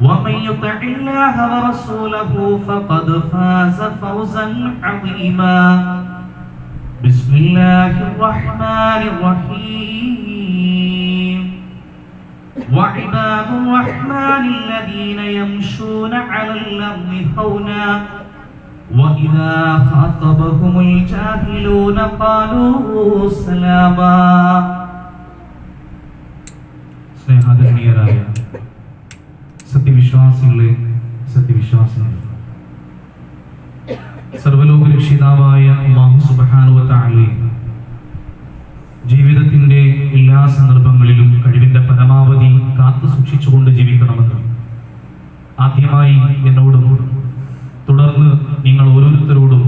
ومن يطع الله ورسوله فقد فاز فوزا عظيما. بسم الله الرحمن الرحيم. وعباد الرحمن الذين يمشون على الأرض هونا وإذا خاطبهم الجاهلون قالوا سلاما. سنة هذا സത്യവിശ്വാസികളെ സർവലോക രക്ഷിതാവായ ജീവിതത്തിന്റെ എല്ലാ സന്ദർഭങ്ങളിലും കഴിവിന്റെ പരമാവധി കാത്തു സൂക്ഷിച്ചുകൊണ്ട് ജീവിക്കണമെന്ന് ആദ്യമായി എന്നോടും തുടർന്ന് നിങ്ങൾ ഓരോരുത്തരോടും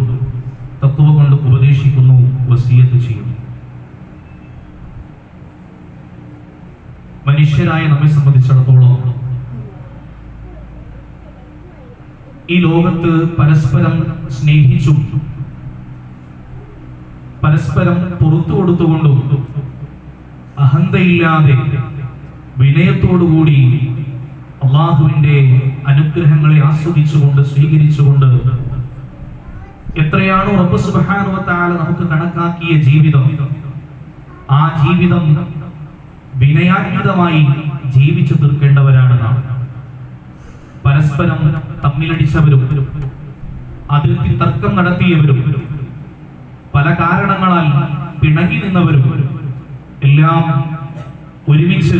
തത്വ കൊണ്ട് ഉപദേശിക്കുന്നു വസീയത്ത് ചെയ്യും. മനുഷ്യരായ നമ്മെ സംബന്ധിച്ചിടത്തോളം ഈ ലോകത്ത് പരസ്പരം സ്നേഹിച്ചും പരസ്പരം പുറത്തു കൊടുത്തുകൊണ്ടും അഹന്തയില്ലാതെ വിനയത്തോടുകൂടി അള്ളാഹുവിന്റെ അനുഗ്രഹങ്ങളെ ആസ്വദിച്ചുകൊണ്ട് സ്വീകരിച്ചുകൊണ്ട് എത്രയാണോ റബ്ബ് സുബാനുവത്താല നമുക്ക് കണക്കാക്കിയ ജീവിതം ആ ജീവിതം വിനയാന്വിതമായി ജീവിച്ചു തീർക്കേണ്ടവരാണ് നാം. പരസ്പരം തമ്മിലടിച്ചവരും അതിർത്തി തർക്കം നടത്തിയവരും പല കാരണങ്ങളാൽ പിണങ്ങി നിന്നവരും എല്ലാം ഒരുമിച്ച്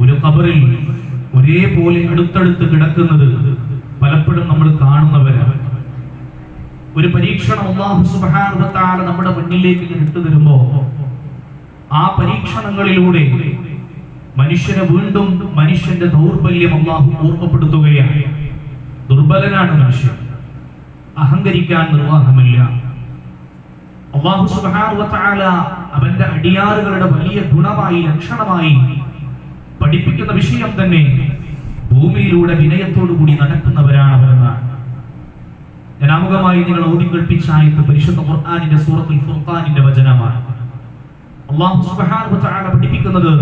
ഒരു കബറിൽ ഒരേപോലെ അടുത്തടുത്ത് കിടക്കുന്നത് പലപ്പോഴും നമ്മൾ കാണുന്നവരാണ്. ഒരു പരീക്ഷണം അള്ളാഹു തആല നമ്മുടെ മുന്നിലേക്ക് ഇട്ടു തരുമ്പോ ആ പരീക്ഷണങ്ങളിലൂടെ മനുഷ്യനെ വീണ്ടും മനുഷ്യന്റെ ദൗർബല്യം അള്ളാഹു ഓർമ്മപ്പെടുത്തുകയാണ് ദുർബലനാണ് മനുഷ്യൻ. അഹങ്കരിക്കാൻ നിർവാഹമില്ല. അള്ളാഹു വ അവന്റെ അടിയാറുകളുടെ വലിയ ഗുണമായി ലക്ഷണമായി പഠിപ്പിക്കുന്ന വിഷയം തന്നെ ഭൂമിയിലൂടെ വിനയത്തോടു കൂടി നടക്കുന്നവരാണ് അവരെന്നാണ്. ജനാമുഖമായി നിങ്ങൾ ഓതി കേൾപ്പിച്ചായത് പരിശുദ്ധ ഖുർആാനിന്റെ സൂറത്തുൽ ഫുർഖാനിന്റെ വചനമാണ്. അള്ളാഹു വ പഠിപ്പിക്കുന്നത്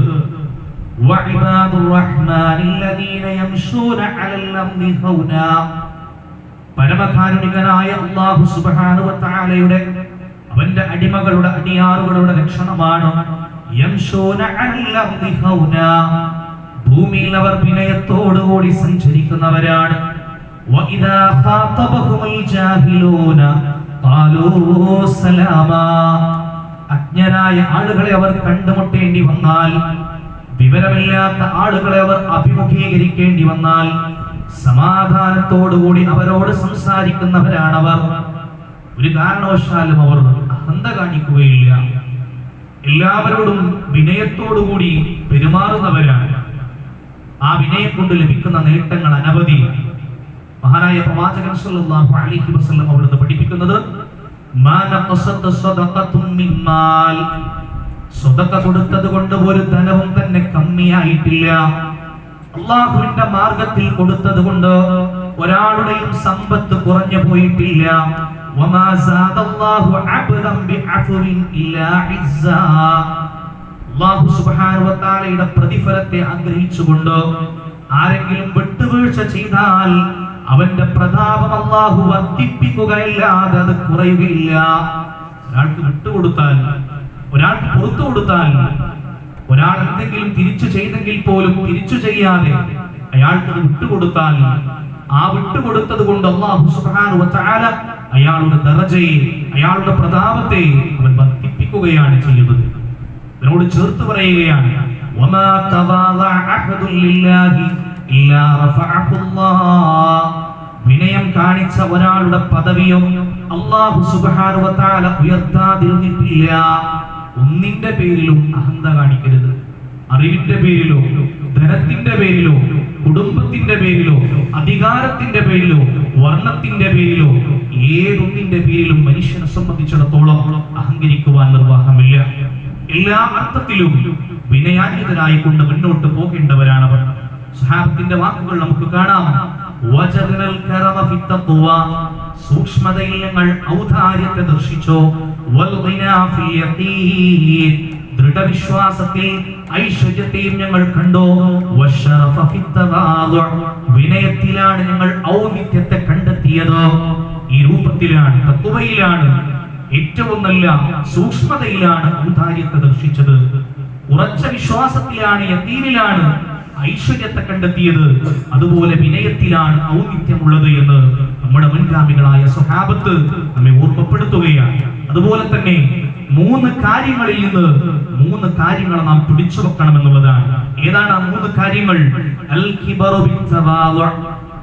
وعباد الرحمن الذين يمشون على الأرض هونا പരമകാരുണികനായ അള്ളാഹു സുബ്ഹാനഹു വ തആലയുടെ അവന്റെ അടിമകളുടെ അടിയാറുകളുടെ ലക്ഷണമാണ് യംശൂന അലൽ അർദി ഹൗനാ. ഭൂമിയിൽ അവർ വിനയത്തോടുകൂടി സഞ്ചരിക്കുന്നവരാണ് وإذا خاطبهم الجاهلون قالوا سلاما അജ്ഞരായ ആളുകളെ അവർ കണ്ടുമുട്ടേണ്ടി വന്നാൽ വിവരമില്ലാത്ത ആളുകളെ അവർ അഭിമുഖീകരിക്കേണ്ടി വന്നാൽ സമാധാനത്തോടുകൂടി അവരോട് സംസാരിക്കുന്നവരാണവർ. ഒരു കാരണവശാലും അവർ അഹന്ത കാണിക്കുകയില്ല. എല്ലാവരോടും വിനയത്തോടുകൂടി പെരുമാറുന്നവരാണ്. ആ വിനയം കൊണ്ട് ലഭിക്കുന്ന നേട്ടങ്ങൾ അനവധി. മഹാനായ പ്രവാചകൻ സല്ലല്ലാഹു അലൈഹി വസല്ലം അവിടുന്ന് പഠിപ്പിക്കുന്നത് മിൻ മാൽ. സ്വതക്ക കൊടുത്തത് കൊണ്ട് ഒരു ധനവും തന്നെ കമ്മിയായിട്ടില്ല. അള്ളാഹുവിന്റെ മാർഗത്തിൽ കൊടുത്തത് കൊണ്ട് ഒരാളുടെയും സമ്പത്ത് കുറഞ്ഞു പോയിട്ടില്ല. പ്രതിഫലത്തെ ആഗ്രഹിച്ചുകൊണ്ട് ആരെങ്കിലും വിട്ടുവീഴ്ച ചെയ്താൽ അവന്റെ പ്രതാപം അള്ളാഹു വർദ്ധിപ്പിക്കുകയില്ലാതെ അത് കുറയുകയില്ല. ഒരാൾക്ക് വിട്ടുകൊടുത്താൽ ഒരാൾക്ക് പുറത്തു കൊടുത്താൽ ഒരാൾ എന്തെങ്കിലും തിരിച്ചു ചെയ്തെങ്കിൽ പോലും തിരിച്ചു ചെയ്യാതെ അയാൾക്ക് വിട്ടുകൊടുത്താൽ ആ വിട്ടുകൊടുത്തത് കൊണ്ട് വ തആല അയാളുടെ ദറജയെ അയാളുടെ പ്രതാപത്തെ അവൻ വർദ്ധിപ്പിക്കുകയാണ് ചെയ്യുന്നത്. അവനോട് ചേർത്ത് പറയുകയാണ് വിനയം കാണിച്ച ഒരാളുടെ പദവിയോ അള്ളാഹു സുബ്ഹാനഹു വ തആല ഉയർത്താതിരുന്നിട്ടില്ല. ഒന്നിന്റെ പേരിലും അഹന്ത കാണിക്കരുത്. അറിവിന്റെ പേരിലോ ധനത്തിന്റെ പേരിലോ കുടുംബത്തിന്റെ പേരിലോ അധികാരത്തിന്റെ പേരിലോ വർണത്തിന്റെ പേരിലോ ഏതൊന്നിന്റെ പേരിലും മനുഷ്യനെ സംബന്ധിച്ചിടത്തോളം അഹങ്കരിക്കുവാൻ നിർവാഹമില്ല. എല്ലാ അർത്ഥത്തിലും വിനയാനിതരായി കൊണ്ട് മുന്നോട്ട് പോകേണ്ടവരാണവർ. സഹാബത്തിന്റെ വാക്കുകൾ നമുക്ക് കാണാം. സൂക്ഷ്മതയിൽ നിങ്ങൾ ഔദാര്യത്തെ ദർശിച്ചോ. ദൃഢവിശ്വാസത്തിൽ ഐശ്വര്യത്തെയും ഞങ്ങൾ കണ്ടോ. വിനയത്തിലാണ് ഞങ്ങൾ ഔന്നിത്യത്തെ കണ്ടെത്തിയത് ഈ രൂപത്തിലാണ് തത്വയിലാണ് ഏറ്റവും നല്ല സൂക്ഷ്മതയിലാണ് ഔദാര്യത്തെ ദർശിച്ചത് ഉറച്ച വിശ്വാസത്തിലാണ് യത്തീനിലാണ് ഐശ്വര്യത്തെ കണ്ടെത്തിയത് അതുപോലെ വിനയത്തിലാണ് ഔന്നിത്യമുള്ളത് എന്ന് നമ്മുടെ മുൻഗാമികളായ സ്വഹാബത്ത് നമ്മെ ഓർമ്മപ്പെടുത്തുകയാണ്. അതുപോലെ തന്നെ മൂന്ന് കാര്യങ്ങളിൽ നിന്ന് മൂന്ന് കാര്യങ്ങൾ നാം പിടിച്ചു വെക്കണം എന്നുള്ളതാണ്. ഏതാണ് ആ മൂന്ന് കാര്യങ്ങൾ.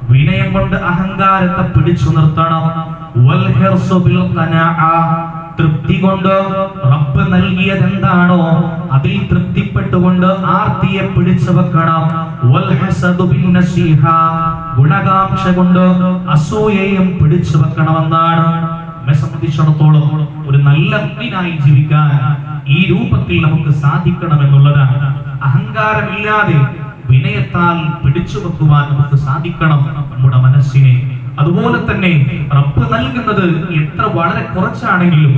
വിനയം കൊണ്ട് അഹങ്കാരത്തെ പിടിച്ചു നിർത്തണം. തൃപ്തി കൊണ്ട്? റബ്ബ് നൽകിയതെന്താണോ അതിൽ തൃപ്തിപ്പെട്ടുകൊണ്ട് ആർത്തിയെ പിടിച്ചു വെക്കണം. ഗുണകാംക്ഷ കൊണ്ട് അസൂയയും പിടിച്ചു വെക്കണമെന്നാണ്. നമ്മെ സംബന്ധിച്ചിടത്തോളം ഒരു നല്ല മുന്നിനായി ജീവിക്കാൻ ഈ രൂപത്തിൽ നമുക്ക് സാധിക്കണമെന്നുള്ളതാണ്. അഹങ്കാരമില്ലാതെ വിനയത്താൽ പിടിച്ചു വെക്കുവാൻ നമുക്ക് സാധിക്കണം നമ്മുടെ മനസ്സിനെ. അതുപോലെ തന്നെ റബ്ബ് നൽകുന്നത് എത്ര വളരെ കുറച്ചാണെങ്കിലും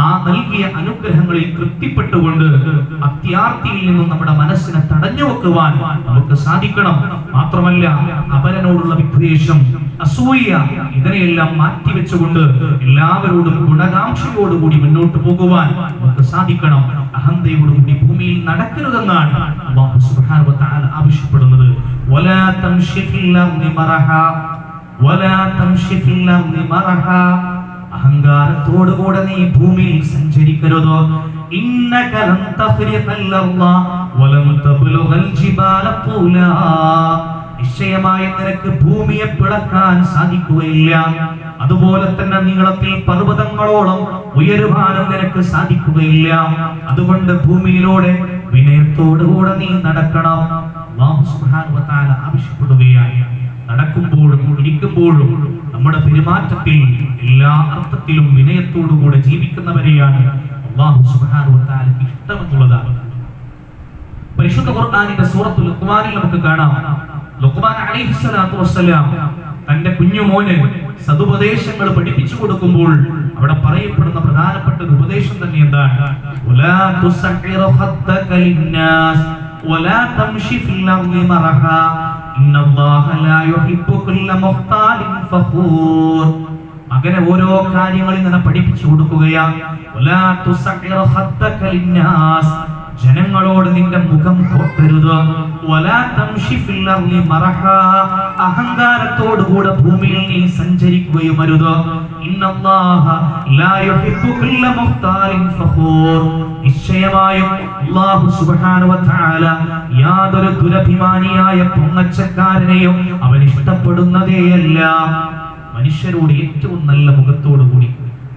ആ നൽകിയ അനുഗ്രഹങ്ങളിൽ തൃപ്തിപ്പെട്ടുകൊണ്ട് അത്യാർത്തിയിൽ നിന്നും നമ്മുടെ മനസ്സിനെ തടഞ്ഞു വെക്കുവാൻ നമുക്ക് സാധിക്കണം. മാത്രമല്ല അപരനോടുള്ള വിദ്വേഷം അസൂയ ഇതിനെയെല്ലാം മാറ്റിവെച്ചുകൊണ്ട് എല്ലാവരോടും ഗുണകാംക്ഷയോടുകൂടി മുന്നോട്ട് പോകുവാൻ നമുക്ക് സാധിക്കണം. അഹന്തയോടുകൂടി ഭൂമിയിൽ നടക്കരുതെന്നാണ് ആവശ്യപ്പെടുന്നത്. അഹങ്കാരത്തോടുകൂടെ നീ ഭൂമിയിൽ സഞ്ചരിക്കരുതോ? നിശ്ചയമായും നിനക്ക് ഭൂമിയെ പിളക്കാൻ സാധിക്കുകയില്ല. അതുപോലെ തന്നെ നീളത്തിൽ പർവതങ്ങളോളം ഉയരുവാനും നിനക്ക് സാധിക്കുകയില്ല. അതുകൊണ്ട് ഭൂമിയിലൂടെ വിനയത്തോടുകൂടെ നീ നടക്കണം. ആവശ്യപ്പെടുകയാണ് നടക്കുമ്പോഴും ഇരിക്കുമ്പോഴും നമ്മുടെ പെരുമാറ്റത്തിൽ എല്ലാ അർത്ഥത്തിലും വിനയത്തോടുകൂടെ ജീവിക്കുന്നവരെയാണ് അള്ളാഹു തആലയ്ക്ക് ഇഷ്ടമെന്നുള്ളതാണ്. പരിശുദ്ധ ഖുർആാനിന്റെ സൂറത്തുൽ ലുഖ്മാനിൽ നമുക്ക് കാണാം. ലുഖ്മാൻ അലൈഹിസ്സലാത്തു വസ്സലാം തന്റെ കുഞ്ഞുമോന് സതുപദേശങ്ങൾ പഠിപ്പിച്ചു കൊടുക്കുമ്പോൾ അവിടെ പറയപ്പെടുന്ന പ്രധാനപ്പെട്ട ഒരു ഉപദേശം തന്നെ എന്താണ്? അങ്ങനെ ഓരോ കാര്യങ്ങളും ഇങ്ങനെ പഠിപ്പിച്ചു കൊടുക്കുകയാണ് ജനങ്ങളോട് നിന്റെ മുഖം തോട്ടരുത്. അഹങ്കാരത്തോടുകൂടെ ഭൂമിയിൽ നീ സഞ്ചരിക്കുകയും അരുത്. നിശ്ചയമായും അല്ലാഹു സുബ്ഹാനഹു വ തആല യാതൊരു ദുരഭിമാനിയായ പൊങ്ങച്ചക്കാരനെയും അവൻ ഇഷ്ടപ്പെടുന്നതേയല്ല. മനുഷ്യരോട് ഏറ്റവും നല്ല മുഖത്തോടു കൂടി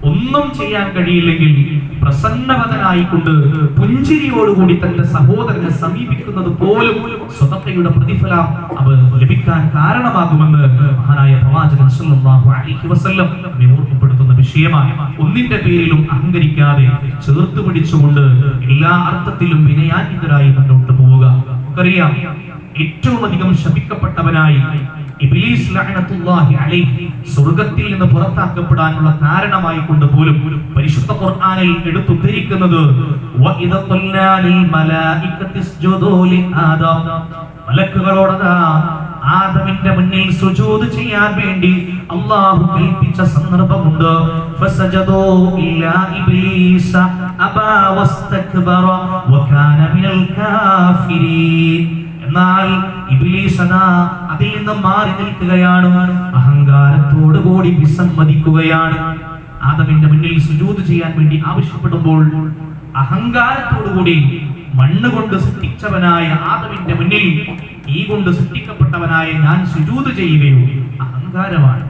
ഒന്നും ചെയ്യാൻ കഴിയില്ലെങ്കിൽ പ്രസന്നവതനായിക്കൊണ്ട് പുഞ്ചിരിയോടുകൂടി തന്റെ സഹോദരനെ സമീപിക്കുന്നത് പോലും സ്വതക്കയുടെ പ്രതിഫലം അവ ലഭിക്കാൻ കാരണമാകുമെന്ന് മഹാനായ പ്രവാചകൻ അലൈഹി വസല്ലം ഓർമ്മപ്പെടുത്തുന്ന വിഷയമായി. ഒന്നിന്റെ പേരിലും അഹങ്കരിക്കാതെ ചേർത്ത് പിടിച്ചുകൊണ്ട് എല്ലാ അർത്ഥത്തിലും വിനയാന്വിതരായി മുന്നോട്ട് പോവുക. നമുക്കറിയാം ഏറ്റവും അധികം ശപിക്കപ്പെട്ടവനായി ഇബ്ലീസ് ലഅനത്തുല്ലാഹി അലൈഹി സ്വർഗത്തിൽ നിന്ന് പുറത്താക്കപ്പെടാനുള്ള കാരണമായി കൊണ്ട് പോലും പരിശുദ്ധ ഖുർആനിൽ എടുത്തുദ്ധരിക്കുന്നത് മലക്കുകളോടതാ ആദമിന്റെ മുന്നിൽ സുജൂദ് ചെയ്യാൻ വേണ്ടി അല്ലാഹു കൽപ്പിച്ച സന്ദർഭമുണ്ട്. ഫസജദൂ ഇല്ലാ ഇബ്ലീസ അബാ വസ്തക്ബറ വകാന മിനൽ കാഫിരീൻ. എന്നാൽ ഇബ്ലീസ് അതിൽ നിന്ന് മാറി നിൽക്കുകയാണ്. അഹങ്കാരത്തോട് കൂടി വിസമ്മതിക്കുകയാണ്. ആദമിന്റെ മുന്നിൽ സുജൂത് ചെയ്യാൻ വേണ്ടി ആവശ്യപ്പെടുമ്പോൾ അഹങ്കാരത്തോടു കൂടി മണ്ണ് കൊണ്ട് സൃഷ്ടിച്ചവനായ ആദമിന്റെ മുന്നിൽ ഈ കൊണ്ട് സൃഷ്ടിക്കപ്പെട്ടവനായ ഞാൻ സുജൂത് ചെയ്യുകയോ അഹങ്കാരമാണ്.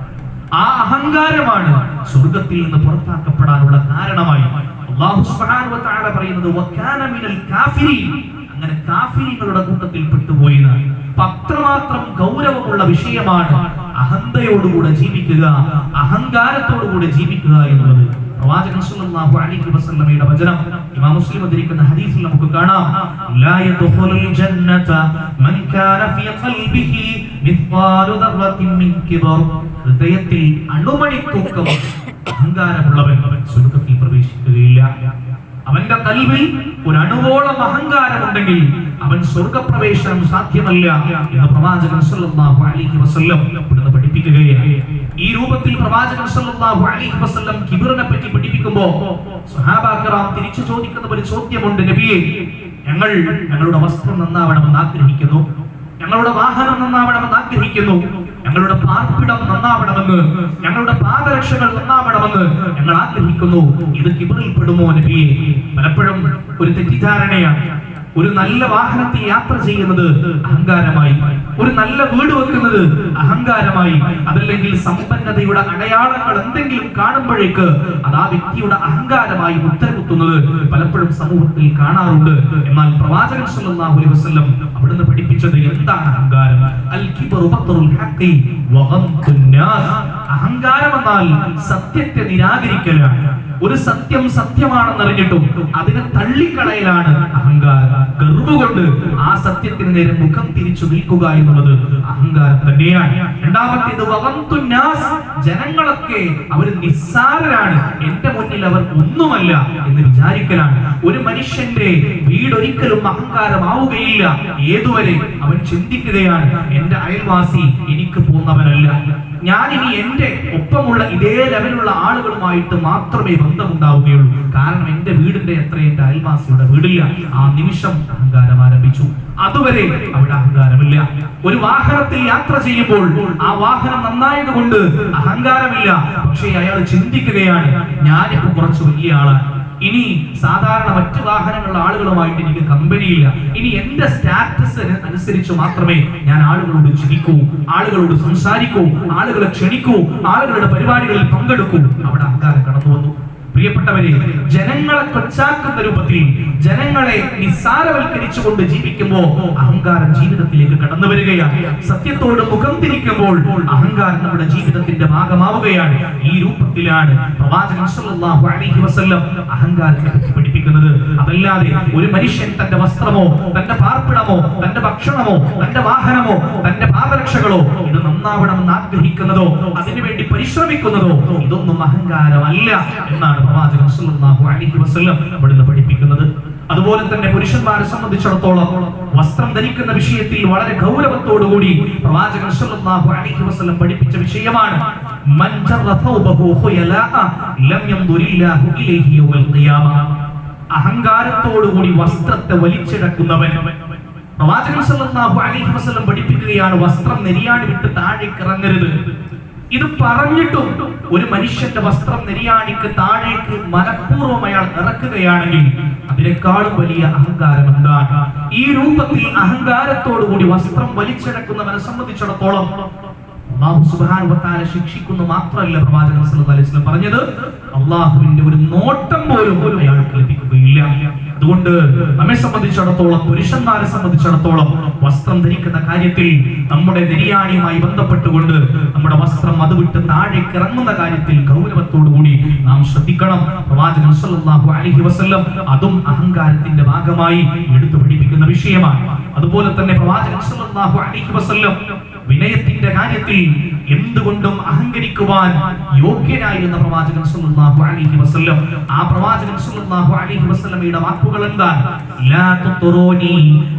ആ അഹങ്കാരമാണ് സ്വർഗത്തിൽ നിന്ന് പുറത്താക്കപ്പെടാനുള്ള കാരണമായി. തആല പറയുന്നത് അങ്ങനെ കാഫിരികളുടെ കൂട്ടത്തിൽ പെട്ടുപോയത് പത്രമാത്രം ഗൗരവമുള്ള വിഷയമാണ് അഹന്തയോടുകൂടെ ജീവിക്കുക അഹങ്കാരത്തോടുകൂടെ ജീവിക്കുക എന്നുള്ളത്. പ്രവാചകൻ സല്ലല്ലാഹു അലൈഹി വസല്ലമയുടെ വചനം. ഇമാം മുസ്ലിം ഉദ്ധരിക്കുന്ന ഹദീസിൽ നമുക്ക് കാണാം. ലാ യദ്ഖുലുൽ ജന്നത മൻ കാന ഫീ ഖൽബിഹി മിത്വാലു ദർറത്തിൻ മിൻ കിബർ. ഹൃദയത്തിൽ അണുമണി തൂക്കം അഹങ്കാരമുള്ളവൻ സ്വർഗത്തിൽ പ്രവേശിക്കുകയില്ല. അവന്റെ കൽവിൽ ഒരു അഹങ്കാരം ഉണ്ടെങ്കിൽ അവൻ സ്വർഗപ്രവേശനം സാധ്യമല്ല എന്ന് പ്രവാചകൻ സല്ലല്ലാഹു അലൈഹി വസല്ലം ഇവിടുന്ന് പഠിപ്പിക്കുകയാണ്. ഈ രൂപത്തിൽ പ്രവാചകൻ സല്ലല്ലാഹു അലൈഹി വസല്ലം കിബിറിനെ പറ്റി പഠിപ്പിക്കുമ്പോൾ സ്വഹാബാക്കറാം തിരിച്ചു ചോദിക്കുന്ന ഒരു ചോദ്യമുണ്ട് നബിയെ ഞങ്ങൾ ഞങ്ങളുടെ വസ്ത്രം നന്നാവണമെന്ന് ആഗ്രഹിക്കുന്നു. ഞങ്ങളുടെ വാഹനം നന്നാവണമെന്ന് ആഗ്രഹിക്കുന്നു. ഞങ്ങളുടെ പാർപ്പിടം നന്നാവണമെന്ന് ഞങ്ങളുടെ പാദരക്ഷകൾ നന്നാവണമെന്ന് ഞങ്ങൾ ആഗ്രഹിക്കുന്നു. ഇത് കിബറിൽ പെടുമോ നബിയെ? പലപ്പോഴും ഒരു തെറ്റിദ്ധാരണയാണ്. ഒരു നല്ല വാഹനത്തിൽ യാത്ര ചെയ്യുന്നത് അഹങ്കാരമായി. ഒരു നല്ല വീട് വെക്കുന്നത് അഹങ്കാരമായി. അതല്ലെങ്കിൽ സമ്പന്നതയുടെ അടയാളങ്ങൾ എന്തെങ്കിലും കാണുമ്പോഴേക്ക് അത് ആ വ്യക്തിയുടെ അഹങ്കാരമായി മുദ്രകുത്തുന്നത് പലപ്പോഴും സമൂഹത്തിൽ കാണാറുണ്ട്. എന്നാൽ പ്രവാചകൻ സല്ലല്ലാഹു അലൈഹി വസല്ലം അവിടുന്ന് പഠിപ്പിച്ചത് എന്താണ് അഹങ്കാരം? അഹങ്കാരം എന്നാൽ സത്യത്തെ നിരാകരിക്കലാണ്. ഒരു സത്യം സത്യമാണെന്നറിഞ്ഞിട്ടും അതിനെ തള്ളിക്കളയലാണ് അഹങ്കാരം. ഗർവുകൊണ്ട് ആ സത്യത്തിന് നേരെ മുഖം തിരിച്ചു നിൽക്കുക എന്നുള്ളത് അഹങ്കാരം തന്നെയാണ്. രണ്ടാമത്തേത് വവന്തു ജനങ്ങളൊക്കെ അവർ നിസ്സാരരാണ്. എന്റെ മുന്നിൽ അവർ ഒന്നുമല്ല എന്ന് വിചാരിക്കലാണ്. ഒരു മനുഷ്യന്റെ വീടൊരിക്കലും അഹങ്കാരമാവുകയില്ല. ഏതുവരെ? അവൻ ചിന്തിക്കുകയാണ് എന്റെ അയൽവാസി എനിക്ക് പോന്നവനല്ല ഞാൻ ഇനി എന്റെ ഒപ്പമുള്ള ഇതേ ലെവലുള്ള ആളുകളുമായിട്ട് മാത്രമേ ബന്ധമുണ്ടാവുകയുള്ളൂ. കാരണം എന്റെ വീടിന്റെ എത്ര എന്റെ അയൽവാസിയുടെ വീടില്ല. ആ നിമിഷം അഹങ്കാരം ആരംഭിച്ചു. അതുവരെ അവിടെ അഹങ്കാരമില്ല. ഒരു വാഹനത്തിൽ യാത്ര ചെയ്യുമ്പോൾ ആ വാഹനം നന്നായത് കൊണ്ട് അഹങ്കാരമില്ല. പക്ഷേ അയാൾ ചിന്തിക്കുകയാണ് ഞാനിപ്പോ കുറച്ച് വലിയ ആളാണ്. ഇനി സാധാരണ മറ്റു വാഹനങ്ങളുടെ ആളുകളുമായിട്ട് എനിക്ക് കമ്പനിയില്ല ഇനി എന്റെ സ്റ്റാറ്റസ് അനുസരിച്ച് മാത്രമേ ഞാൻ ആളുകളോട് ചിരിക്കൂ ആളുകളോട് സംസാരിക്കൂ ആളുകളെ ക്ഷണിക്കൂ ആളുകളുടെ പരിപാടികളിൽ പങ്കെടുക്കൂ. അവിടെ അഹങ്കാരം കടന്നു വന്നു പ്രിയപ്പെട്ടവരെ ജനങ്ങളെ കൊച്ചാക്കുന്ന രൂപത്തിൽ ജനങ്ങളെ നിസ്സാരവൽക്കരിച്ചുകൊണ്ട് ജീവിക്കുമ്പോൾ അഹങ്കാരം ജീവിതത്തിലേക്ക് കടന്നു വരികയാണ്. സത്യത്തോട് മുഖം തിരിക്കുമ്പോൾ അഹങ്കാരം നമ്മുടെ ജീവിതത്തിന്റെ ഭാഗമാവുകയാണ്. ഈ രൂപത്തിലാണ് പ്രവാചകൻ സല്ലല്ലാഹു അലൈഹി വസല്ലം അഹങ്കാരത്തെ പഠിപ്പിക്കുന്നത്. അതല്ലാതെ ഒരു മനുഷ്യൻ തന്റെ വസ്ത്രമോ തന്റെ പാർപ്പിടമോ തന്റെ ഭക്ഷണമോ തന്റെ വാഹനമോ തന്റെ പാദരക്ഷകളോ ഇത് നന്നാവണം എന്ന് ആഗ്രഹിക്കുന്നതോ അതിനുവേണ്ടി പരിശ്രമിക്കുന്നതോ ഇതൊന്നും അഹങ്കാരമല്ല എന്നാണ് പ്രവാചകൻ സല്ലല്ലാഹു അലൈഹി വസല്ലം ഇവിടുന്ന് പഠിപ്പിക്കുന്നത്. അതുപോലെ തന്നെ പുരുഷന്മാരെ സംബന്ധിച്ചിടത്തോളം വസ്ത്രം ധരിക്കുന്ന വിഷയത്തിൽ വളരെ ഗൗരവത്തോടുകൂടി പ്രവാചകൻ സല്ലല്ലാഹു അലൈഹി വസല്ലം പഠിപ്പിച്ച വിഷയമാണ്. മൻ ഥൗബഹു ലം യംദുരില്ലാഹു ഇലൈഹി യൗമൽ ഖിയാമ. അഹങ്കാരത്തോടുകൂടി വസ്ത്രത്തെ വലിച്ചിടക്കുന്നവൻ പ്രവാചകൻ സല്ലല്ലാഹു അലൈഹി വസല്ലം പഠിപ്പിക്കുകയാണ് വസ്ത്രം നെരിയാടി വിട്ട് താഴേക്ക് ഇറങ്ങരുത്. ഇത് പറഞ്ഞിട്ടും ഒരു മനുഷ്യന്റെ വസ്ത്രം നെരിയാണിക്ക് താഴേക്ക് മനഃപൂർവം അയാൾ ഇറക്കുകയാണെങ്കിൽ അതിനേക്കാളും വലിയ അഹങ്കാരം എന്താണ് ഈ രൂപത്തിൽ അഹങ്കാരത്തോടുകൂടി വസ്ത്രം വലിച്ചെടുക്കുന്നവനെ സംബന്ധിച്ചിടത്തോളം അള്ളാഹു വ ശിക്ഷിക്കുന്നു മാത്രമല്ല പ്രവാചകൻ സല്ലല്ലാഹു അലൈഹി വസല്ലം പറഞ്ഞത്. അള്ളാഹുവിന്റെ ഒരു നോട്ടം പോലും അയാൾക്ക് ലഭിക്കുകയില്ല. അതുകൊണ്ട് നമ്മെ സംബന്ധിച്ചിടത്തോളം പുരുഷന്മാരെ സംബന്ധിച്ചിടത്തോളം വസ്ത്രം ധരിക്കുന്ന കാര്യത്തിൽ നമ്മുടെ നിര്യാണിയുമായി ബന്ധപ്പെട്ടുകൊണ്ട് നമ്മുടെ വസ്ത്രം അത് വിട്ട് താഴേക്ക് ഇറങ്ങുന്ന കാര്യത്തിൽ ഗൗരവത്തോടു കൂടി നാം ശ്രദ്ധിക്കണം. പ്രവാചകൻ സല്ലല്ലാഹു അലൈഹി വസല്ലം അതും അഹങ്കാരത്തിന്റെ ഭാഗമായി എടുത്തു പഠിപ്പിക്കുന്ന വിഷയമാണ്. അതുപോലെ തന്നെ പ്രവാചകൻ സല്ലല്ലാഹു അലൈഹി വസല്ലം വിനയത്തിന്റെ കാര്യത്തിൽ എന്തുകൊണ്ടും അഹങ്കരിക്കുവാൻ യോഗ്യനായിരുന്ന പ്രവാചകൻ സല്ലല്ലാഹു അലൈഹി വസല്ലം. ആ പ്രവാചകൻ സല്ലല്ലാഹു അലൈഹി വസല്ലമയുടെ വാക്കുകൾ എന്താ ലാ തുറൂനി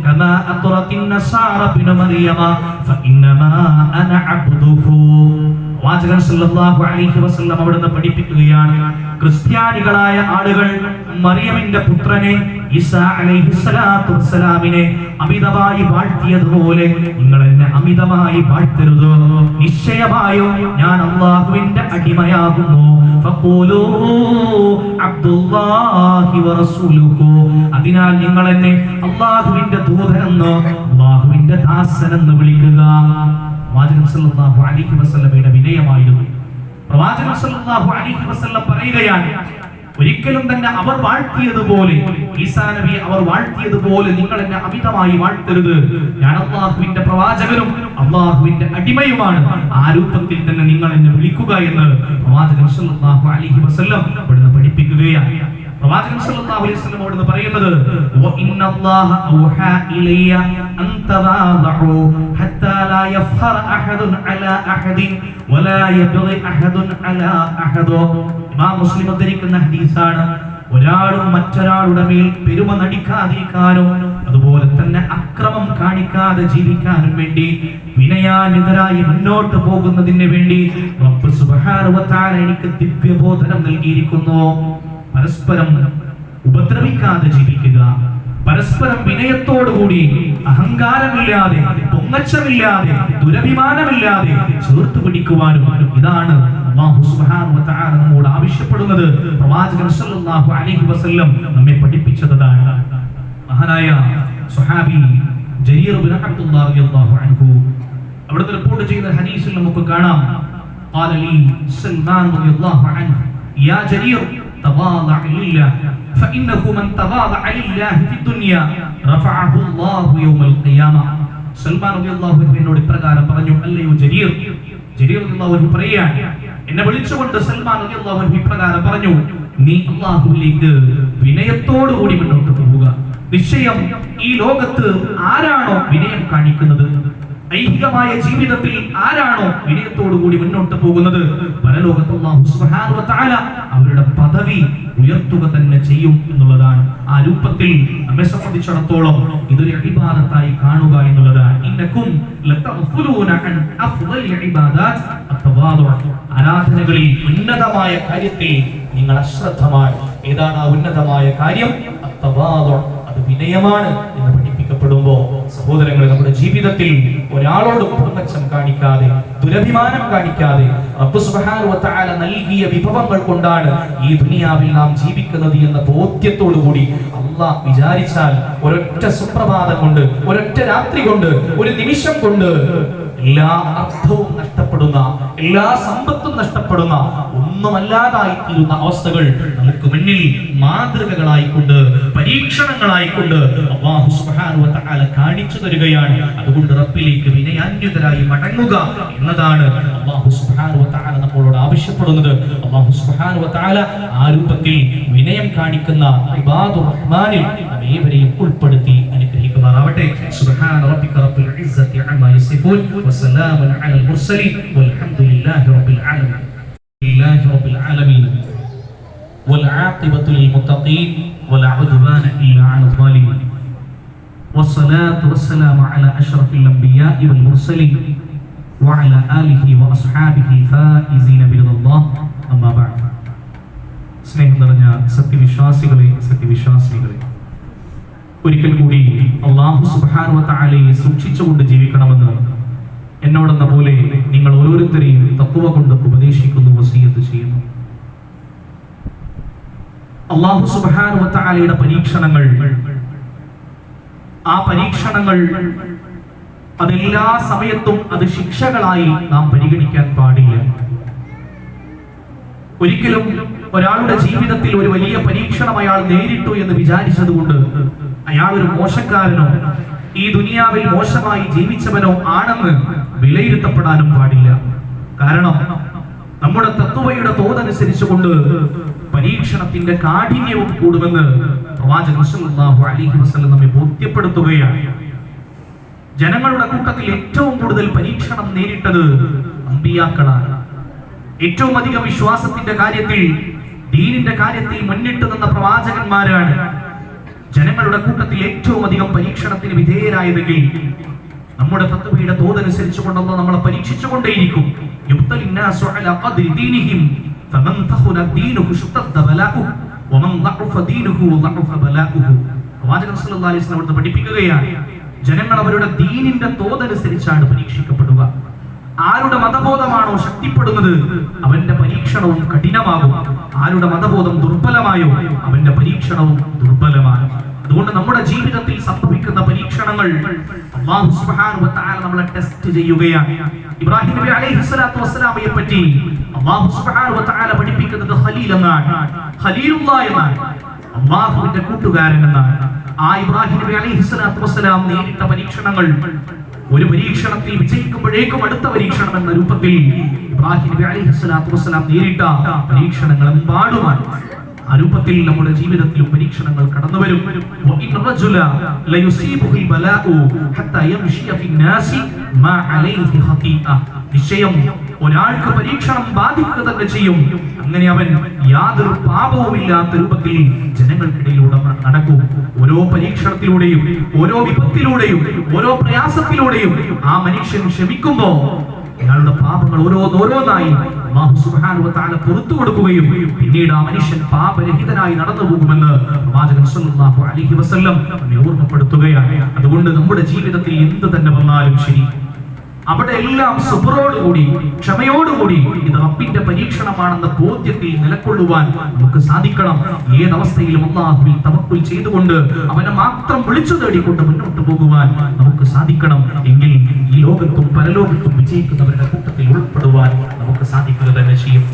കമാ അത്റത്തിൻ നസാറ ബിന മറിയമ ഫഇന്നമാ അന അബ്ദുഹു. പ്രവാചകൻ സല്ലല്ലാഹു അലൈഹി വസല്ലം അവിടുന്ന് പഠിപ്പിക്കുകയാണ്. ക്രിസ്ത്യാനികളായ ആളുകൾ മറിയമിന്റെ പുത്രനെ ഈസാ അലൈഹിസ്സലാത്തു വസ്സലാമിനെ അമിതമായി വാഴ്ത്തിയതുപോലെ നിങ്ങൾ എന്നെ അമിതമായി വാഴ്ത്തരുത്. നിശ്ചയമായും ഞാൻ അള്ളാഹുവിന്റെ അടിമയാകുന്നു. അതിനാൽ നിങ്ങൾ എന്നെ അള്ളാഹുവിന്റെ ദൂതനെന്നോ അള്ളാഹുവിന്റെ ദാസനെന്ന് വിളിക്കുക. സല്ലല്ലാഹു അലൈഹി വസല്ലമയുടെ വിനയമായിരുന്നു. പ്രവാചകൻ സല്ലല്ലാഹു അലൈഹി വസല്ലം പറയുകയാണ് ഒരിക്കലും തന്നെ അവർ വാഴ്ത്തിയതുപോലെ ഈസാ നബി അവർ വാഴ്ത്തിയതുപോലെ നിങ്ങൾ എന്നെ അമിതമായി വാഴ്ത്തരുത്. ഞാൻ അള്ളാഹുവിന്റെ പ്രവാചകനും അള്ളാഹുവിന്റെ അടിമയുമാണ്. ആ രൂപത്തിൽ തന്നെ നിങ്ങൾ എന്നെ വിളിക്കുക എന്ന് പ്രവാചകൻ സല്ലല്ലാഹു അലൈഹി വസല്ലം ഇവിടുന്ന് പഠിപ്പിക്കുകയാണ്. പ്രവാചകൻ സല്ലല്ലാഹു അലൈഹി വസല്ലം വ ഔഹാ ഇലയ്യ അൻ ഹത്താ ലാ യഫ്ഹറ അഹദുൻ അലാ അഹദിൻ വലാ അഹദുൻ അലാ ഹദീസാണ് ഒരാളും മറ്റൊരാളുടെ മേൽ പെരുമ നടിക്കാതിരിക്കാനും അതുപോലെ തന്നെ അക്രമം കാണിക്കാതെ ജീവിക്കാനും വേണ്ടി വിനയാനിതരായി മുന്നോട്ട് പോകുന്നതിന് വേണ്ടി റബ്ബ് വ തആല എനിക്ക് ദിവ്യബോധനം നൽകിയിരിക്കുന്നു. പരസ്പരം ഉപദ്രവിക്കാതെ ജീവിക്കുക പരസ്പരം വിനയത്തോടുകൂടി അഹങ്കാരമില്ലാതെ പൊങ്ങച്ചമില്ലാതെ ദുരഭിമാനമില്ലാതെ ചേർത്ത് പിടിക്കുവാനും ഇതാണ് അല്ലാഹു സുബ്ഹാനഹു വ തആല നമ്മോട് ആവശ്യപ്പെടുന്നത് പ്രവാചകൻ സല്ലല്ലാഹു അലൈഹി വസല്ലം നമ്മെ പഠിപ്പിച്ചതാണ് മഹാനായ സുഹാബി ജരീർ ബിൻ അബ്ദുല്ലാഹ് റളിയല്ലാഹു അൻഹു അവിടുത്തെ റിപ്പോർട്ട് ചെയ്യുന്ന ഹദീസിൽ നമുക്ക് കാണാം قال لي سلمان رضي الله عنه يا جرير تواضع لله فإنه من تواضع لله في الدنيا رفعه الله يوم القيامة സൽമാൻ റളിയല്ലാഹു അൻഹു എന്നോട് ഇപ്രകാരം പറഞ്ഞു അല്ലയോ ജരീർ ജരീർ റളിയല്ലാഹു അൻഹു പറയാണ് എന്നെ വിളിച്ചുകൊണ്ട് സൽമാൻ റളിയല്ലാഹു അൻഹു ഇപ്രകാരം പറഞ്ഞു നീ അള്ളാഹുവിലേക്ക് വിനയത്തോടു കൂടി മുന്നോട്ട് പോവുക നിശ്ചയം ഈ ലോകത്ത് ആരാണോ വിനയം കാണിക്കുന്നത് ഐഹികമായ ജീവിതത്തിൽ ആരാണോ വിനയത്തോടു കൂടി മുന്നോട്ട് പോകുന്നത്? അവരുടെ പദവി ഉയർത്തുക തന്നെ ചെയ്യും എന്നുള്ളതാണ്. ആ രൂപത്തിൽ നമ്മെ സംബന്ധിച്ചിടത്തോളം ഇതൊരു ഇബാദത്തായി കാണുക എന്നുള്ളതാണ്. ആരാധനകളിൽ ഉന്നതമായ കാര്യത്തിൽ നിങ്ങൾ അശ്രദ്ധമാണ് ഏതാണ് ആ ഉന്നതമായ കാര്യം? അത് വിനയമാണ് എന്ന് പഠിപ്പിക്കപ്പെടുമ്പോ സഹോദരങ്ങൾ നമ്മുടെ ജീവിതത്തിൽ ഒരാളോട് പൊങ്ങച്ചം കാണിക്കാതെ ദുരഭിമാനം കാണിക്കാതെ നൽകിയ വിഭവങ്ങൾ കൊണ്ടാണ് ഈ ദുനിയാവിൽ നാം ജീവിക്കുന്നത് എന്ന ബോധ്യത്തോടുകൂടി അള്ളാഹ് വിചാരിച്ചാൽ ഒരൊറ്റ സുപ്രഭാതം കൊണ്ട് ഒരൊറ്റ രാത്രി കൊണ്ട് ഒരു നിമിഷം കൊണ്ട് എല്ലാ അർത്ഥവും നഷ്ടപ്പെടുന്ന എല്ലാ സമ്പത്തും നഷ്ടപ്പെടുന്ന ഒന്നുമല്ലാതായി തീരുന്ന അവസ്ഥകൾ നമുക്ക് മുന്നിൽ മാതൃകകളായിക്കൊണ്ട് പരീക്ഷണങ്ങളായിക്കൊണ്ട് അല്ലാഹു സുബ്ഹാനഹു കാണിച്ചു തരികയാണ്. അതുകൊണ്ട് റബ്ബിലേക്ക് വിനയാന്യതരായി മടങ്ങുക എന്നതാണ് അല്ലാഹു സുബ്ഹാനഹു നമ്മളോട് ആവശ്യപ്പെടുന്നത്. അല്ലാഹു സുബ്ഹാനഹു ആ രൂപത്തിൽ വിനയം കാണിക്കുന്ന റഹ്മാനിൽ നമ്മേവരെയും ഉൾപ്പെടുത്തി അനുഗ്രഹിക്കുമാറാവട്ടെ സുബ്ഹാന റബ്ബിക റബ്ബിൽ ഇസ്സത്തി അമ്മാ യസിഫൂൻ വസ്സലാമുൻ അലൽ മുർസലീൻ വൽഹംദുലില്ലാഹി റബ്ബിൽ ആലമീൻ لله رب العالمين والعاقبة للمتقين ولا عدوان إلا على الظالمين والصلاة والسلام على أشرف الأنبياء والمرسلين وعلى آله وأصحابه فائزين برضا الله أما بعد സ്നേഹം നിറഞ്ഞ സത്യവിശ്വാസികളെ സത്യവിശ്വാസികളെ ഒരിക്കൽ കൂടി അള്ളാഹു സുബ്ഹാനഹു തആലയെ സൂക്ഷിച്ചുകൊണ്ട് ജീവിക്കണമെന്ന് എന്നോടെന്ന പോലെ നിങ്ങൾ ഓരോരുത്തരെയും തത്വ കൊണ്ട് ഉപദേശിക്കുന്നു വസീയത്ത് ചെയ്യുന്നു. അള്ളാഹു സുബ്ഹാനഹു തആലയുടെ പരീക്ഷണങ്ങൾ ആ പരീക്ഷണങ്ങൾ അതെല്ലാ സമയത്തും അത് ശിക്ഷകളായി നാം പരിഗണിക്കാൻ പാടില്ല. ഒരിക്കലും ഒരാളുടെ ജീവിതത്തിൽ ഒരു വലിയ പരീക്ഷണം അയാൾ നേരിട്ടു എന്ന് വിചാരിച്ചതുകൊണ്ട് അയാൾ ഒരു മോശക്കാരനോ ഈ ദുനിയാവിൽ മോശമായി ജീവിച്ചവനോ ആണെന്ന് വിലയിരുത്തപ്പെടാനും പാടില്ല. കാരണം നമ്മുടെ തത്വയുടെ തോതനുസരിച്ചുകൊണ്ട് പരീക്ഷണത്തിന്റെ കാഠിന്യവും കൂടുമെന്ന് പ്രവാചകൻ നമ്മെ ബോധ്യപ്പെടുത്തുകയാണ്. ജനങ്ങളുടെ കൂട്ടത്തിൽ ഏറ്റവും കൂടുതൽ പരീക്ഷണം നേരിട്ടത് അമ്പിയാക്കളാണ്. ഏറ്റവും അധികം വിശ്വാസത്തിന്റെ കാര്യത്തിൽ ദീനിന്റെ കാര്യത്തിൽ മുന്നിട്ട് നിന്ന പ്രവാചകന്മാരാണ്. ജനങ്ങളുടെ കൂട്ടത്തിൽ ഏറ്റവും അധികം പരീക്ഷണത്തിന് വിധേയരായതെങ്കിൽ നമ്മുടെ തത്വയുടെ തോതനുസരിച്ച് കൊണ്ടൊന്ന് നമ്മളെ പരീക്ഷിച്ചുകൊണ്ടേയിരിക്കും. പഠിപ്പിക്കുകയാണ് ജനങ്ങൾ അവരുടെ ദീനിന്റെ തോതനുസരിച്ചാണ് പരീക്ഷിക്കപ്പെടുക. ആരുടെ മതബോധമാണോ ശക്തിപ്പെടുന്നത് അവന്റെ പരീക്ഷണവും കഠിനമാകും. ആരുടെ മതബോധം ദുർബലമായോ അവന്റെ പരീക്ഷണവും ദുർബലമാണ്. അതുകൊണ്ട് നമ്മുടെ ജീവിതത്തിൽ സംഭവിക്കുന്ന പരീക്ഷണങ്ങൾ നമ്മളെ ടെസ്റ്റ് ചെയ്യുകയാണ്. ഇബ്രാഹിം നബി അലൈഹി സ്വലാത്തു വസ്സലാമയെ പറ്റി തആല പഠിപ്പിക്കുന്നത് ഖലീൽ എന്നാണ്. ഖലീലുല്ലാഹ് എന്നാണ്. അള്ളാഹുവിന്റെ കൂട്ടുകാരൻ എന്നാണ്. ആ ഇബ്രാഹിം നബി അലൈഹി സ്വലാത്തു വസ്സലാം നേരിട്ട പരീക്ഷണങ്ങൾ ഒരു പരീക്ഷണത്തിൽ വിജയിക്കുമ്പോഴേക്കും അടുത്ത പരീക്ഷണം എന്ന രൂപത്തിൽ ഇബ്രാഹിം നബി നേരിട്ട പരീക്ഷണങ്ങൾ എമ്പാടുമാണ് ആ രൂപത്തിൽ നമ്മുടെ ജീവിതത്തിലും പരീക്ഷണങ്ങൾ കടന്നു വരും നിശ്ചയം ഒരാൾക്ക് പരീക്ഷണം ബാധിക്കുക തന്നെ ചെയ്യും. അങ്ങനെ അവൻ യാതൊരു പാപവുമില്ലാത്ത രൂപത്തിൽ ജനങ്ങൾക്കിടയിലൂടെ നടക്കും. ഓരോ പരീക്ഷണത്തിലൂടെയും ഓരോ വിപത്തിലൂടെയും ഓരോ പ്രയാസത്തിലൂടെയും ആ മനുഷ്യൻ ക്ഷമിക്കുമ്പോ അയാളുടെ പാപങ്ങൾ ഓരോന്നോരോന്നായി അല്ലാഹു സുബ്ഹാനഹു പുറത്തു കൊടുക്കുകയും പിന്നീട് ആ മനുഷ്യൻ പാപരഹിതനായി നടന്നു പോകുമെന്ന് പ്രവാചകൻ സല്ലല്ലാഹു അലൈഹി വസല്ലം നമ്മെ ഓർമ്മപ്പെടുത്തുകയാണ്. അതുകൊണ്ട് നമ്മുടെ ജീവിതത്തിൽ എന്ത് തന്നെ വന്നാലും ശരി അവിടെ എല്ലാം സുബറോടുകൂടി ക്ഷമയോടുകൂടി ഇത് റബ്ബിന്റെ പരീക്ഷണമാണെന്ന ബോധ്യത്തിൽ നിലക്കൊള്ളുവാൻ നമുക്ക് സാധിക്കണം. ഏതവസ്ഥയിലും അള്ളാഹുവിൽ തവക്കുൽ ചെയ്തുകൊണ്ട് അവനെ മാത്രം വിളിച്ചു തേടിക്കൊണ്ട് മുന്നോട്ട് പോകുവാൻ നമുക്ക് സാധിക്കണം. എങ്കിൽ ഈ ലോകത്തും പരലോകത്തും വിജയിക്കുന്നവരുടെ കൂട്ടത്തിൽ ഉൾപ്പെടുവാൻ നമുക്ക് സാധിക്കുക തന്നെ ചെയ്യും.